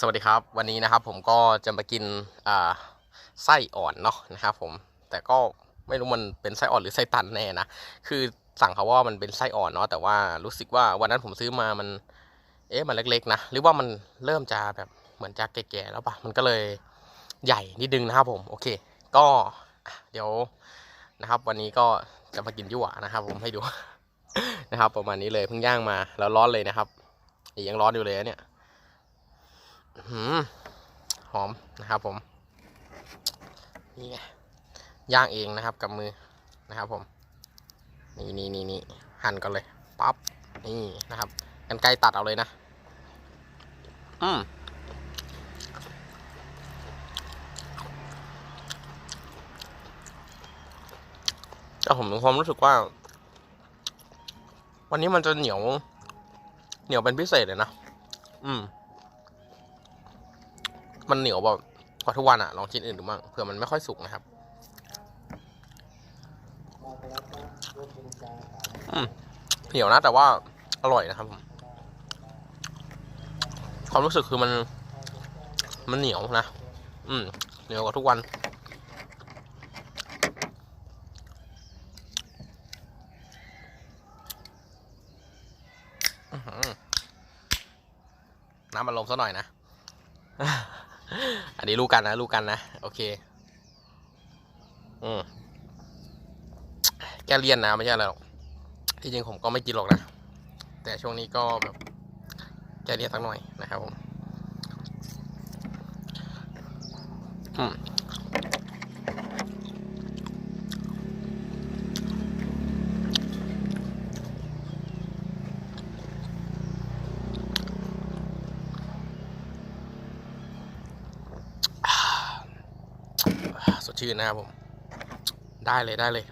สวัสดีครับวันนี้นะครับผมก็จะมากินไส้อ่อนเนาะนะครับผมแต่ก็ไม่รู้มันเป็นไส้อ่อนหรือไส้ตันแน่นะคือสั่งเขาว่ามันเป็นไส้อ่อนเนาะแต่ว่ารู้สึกว่าวันนั้นผมซื้อมามันเอ๊ะมันเล็กๆนะหรือว่ามันเริ่มจะแบบเหมือนจะแก่ๆแล้วปะมันก็เลยใหญ่นิดนึงนะครับผมโอเค ก็เดี๋ยวนะครับ วันนี้ก็จะมากินยั่วนะครับ ผมให้ดูนะครับ ประมาณนี้เลยเพิ่งย่างมาแล้วร้อนเลยนะครับยังร้อนอยู่เลยเนี่ย หือหอมนะครับผม นี่ไงย่างเองนะครับกับมือนะครับผม นี่นี่นี่นี่หั่นก่อนเลยปั๊บนี่นะครับกันไกรตัดเอาเลยนะ อืมแต่ผมมีความรู้สึกว่า วันนี้มันจะเหนียว เหนียวเป็นพิเศษเลยนะ อืม มันเหนียวแบบกว่าทุกวันอะลองชิ้นอื่นดูบ้างเผื่อมันไม่ค่อยสุกนะครับเหนียวนะแต่ว่าอร่อยนะครับผมความรู้สึกคือมัน มันเหนียวนะ อืม เหนียวกว่าทุกวันน้ำมันลมซะหน่อยนะ อันนี้รู้กันนะรู้กันนะ โอเค อืมแกเลียนนะไม่ใช่อะไรหรอกที่จริงผมก็ไม่กินหรอกนะ แต่ช่วงนี้ก็แบบแกเลียนสักหน่อยนะครับผม อืม ชื่นนะครับผม ได้เลยได้เลย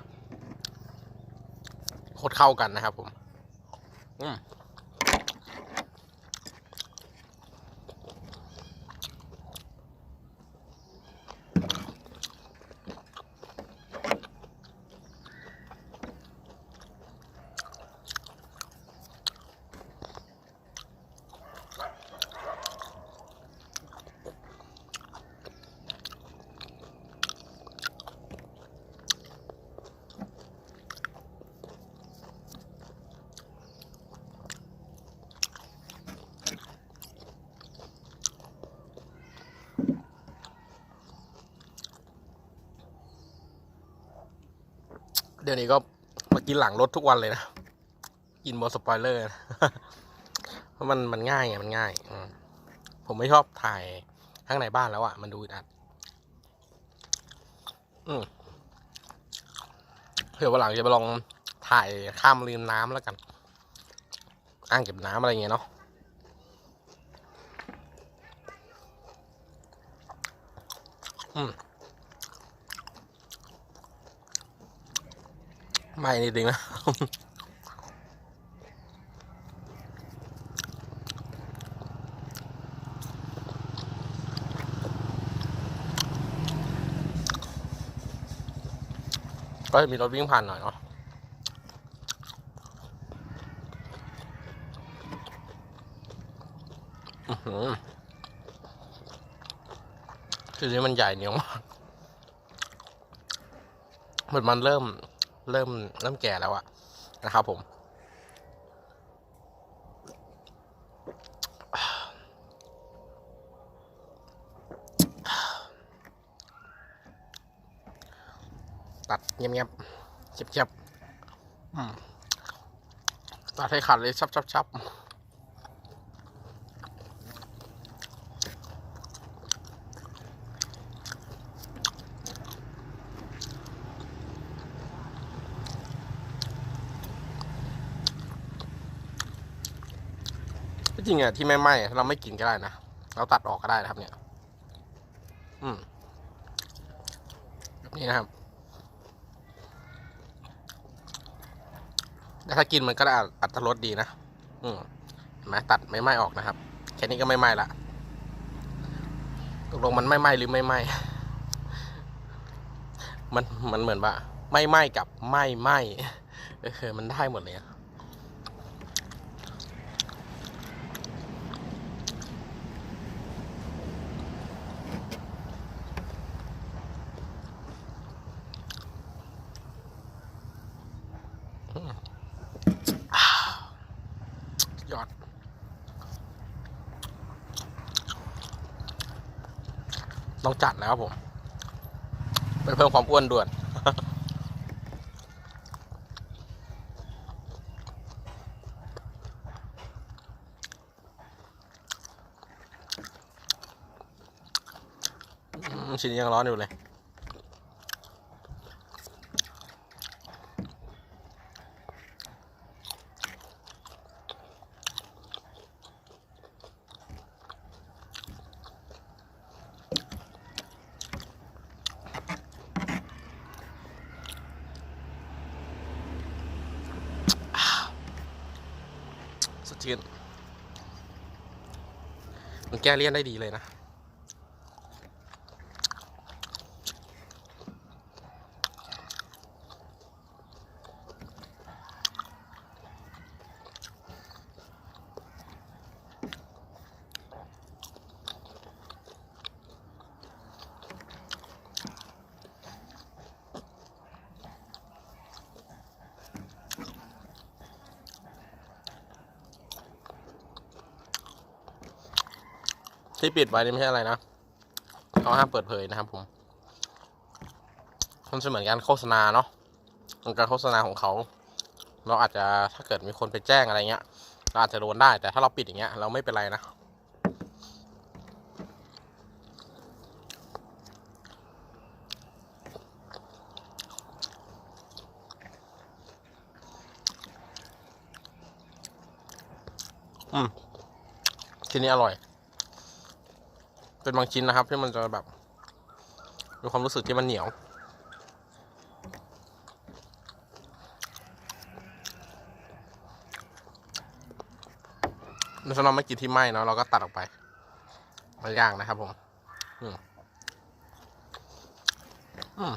โคตรเข้ากันนะครับผม อืม เดี๋ยวนี้ก็มากินหลังรถทุกวันเลยนะ กินบนสปอยเลอร์เพราะมันมันง่ายไงมันง่ายอผมไม่ชอบถ่ายข้างในบ้านแล้วอะ่ะ มันดูอึดอัด อืมเผื่อวันหลังจะไปลองถ่ายข้ามริมน้ำแล้วกัน อ่างเก็บน้ำอะไรเงี้ยเนาะอืม ไม่นิดนึงนะก็จะมีรถวิ่งผ่านหน่อยเนาะคือหือคือนี้มันใหญ่เหนียวมากเหมือนมันเริ่ม เริ่มเริ่มแก่แล้วอะนะครับผมตัดเงียบๆเฉียบๆตัดให้ขาดเลยชับๆ จริงอะที่ไม่ไหม้เราไม่กินก็ได้นะ เราตัดออกก็ได้นะครับ เนี่ย อืมแบบนี้นะครับแต่ถ้ากินมันก็ได้อัตรสดีนะ อืมเห็นไหมตัดไม่ไหม้ออกนะครับ แค่นี้ก็ไม่ไหม้ละตกลงมันไม่ไหม้หรือไม่ไหม้มันมันเหมือนว่า ไม่ไหม้กับไม่ไหม้เออมันได้หมดเลยอะ อืมอ้าวยอด ต้องจัดแล้วครับผมไปเพิ่มความอ้วนด่วน ชิ้นยังร้อนอยู่เลย ชื่นมันแก้เลี่ยนได้ดีเลยนะ ที่ปิดไว้นี่ไม่ใช่อะไรนะเขาห้ามเปิดเผยนะครับผมมันจะเหมือนการโฆษณาเนาะการโฆษณาของเขา เราอาจจะถ้าเกิดมีคนไปแจ้งอะไรเงี้ยเราอาจจะโดนได้แต่ถ้าเราปิดอย่างเงี้ย เราไม่เป็นไรนะอืมชิ้นนี้อร่อย เป็นบางชิ้นนะครับที่มันจะแบบมีความรู้สึกที่มันเหนียวในสำหรับไม่กินที่ไหม้เนาะเราก็ตัดออกไปมาย่างนะครับผม อืมอืม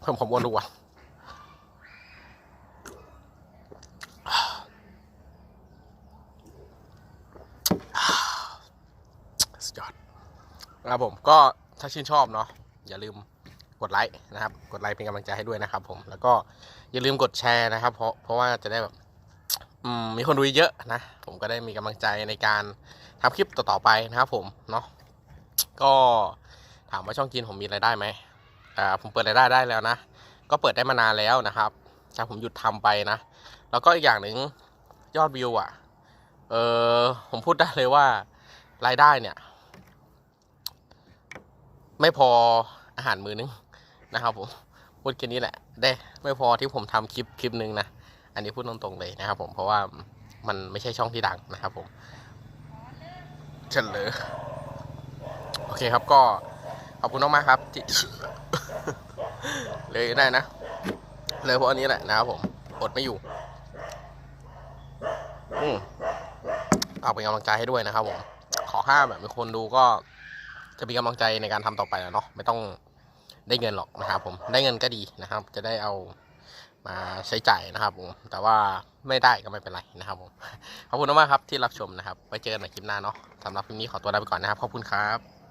เพิ่มความอ้วนดูว่า สุดยอด นะครับผมก็ถ้าชื่นชอบเนาะอย่าลืมกดไลค์นะครับ กดไลค์เป็นกำลังใจให้ด้วยนะครับ ผมแล้วก็อย่าลืมกดแชร์นะครับ เพราะเพราะว่าจะได้แบบมีคนดูเยอะนะ ผมก็ได้มีกำลังใจในการทำคลิปต่อๆไปนะครับ ผมเนาะก็ถามว่าช่องจีนผมมีรายได้ไหมอ่าผมเปิดรายได้ได้แล้วนะ ก็เปิดได้มานานแล้วนะครับจาผมหยุดทำไปนะ แล้วก็อีกอย่างหนึ่งยอดวิวอะ เออผมพูดได้เลยว่ารายได้เนี่ย ไม่พออาหารมือนึงนะครับผมพูดแค่นี้แหละได้ไม่พอที่ผมทำคลิปคลิปหนึ่งนะอันนี้พูดตรงๆเลยนะครับผมเพราะว่ามันไม่ใช่ช่องที่ดังนะครับผมเฉลยโอเคครับก็ขอบคุณมากๆครับที่เลยได้นะ เลยเพราะอันนี้แหละนะครับผมอดไม่อยู่อืมเอาเป็นกำลังใจให้ด้วยนะครับผมขอห้าแบบมีคนดูก็ จะมีกำลังใจในการทำต่อไปแล้วเนาะไม่ต้องได้เงินหรอกนะครับผมได้เงินก็ดีนะครับ จะได้เอามาใช้จ่ายนะครับผมแต่ว่าไม่ได้ก็ไม่เป็นไรนะครับผมขอบคุณมากครับที่รับชมนะครับไว้เจอกันในคลิปหน้าเนาะสำหรับคลิปนี้ขอตัวลาไปก่อนนะครับขอบคุณครับ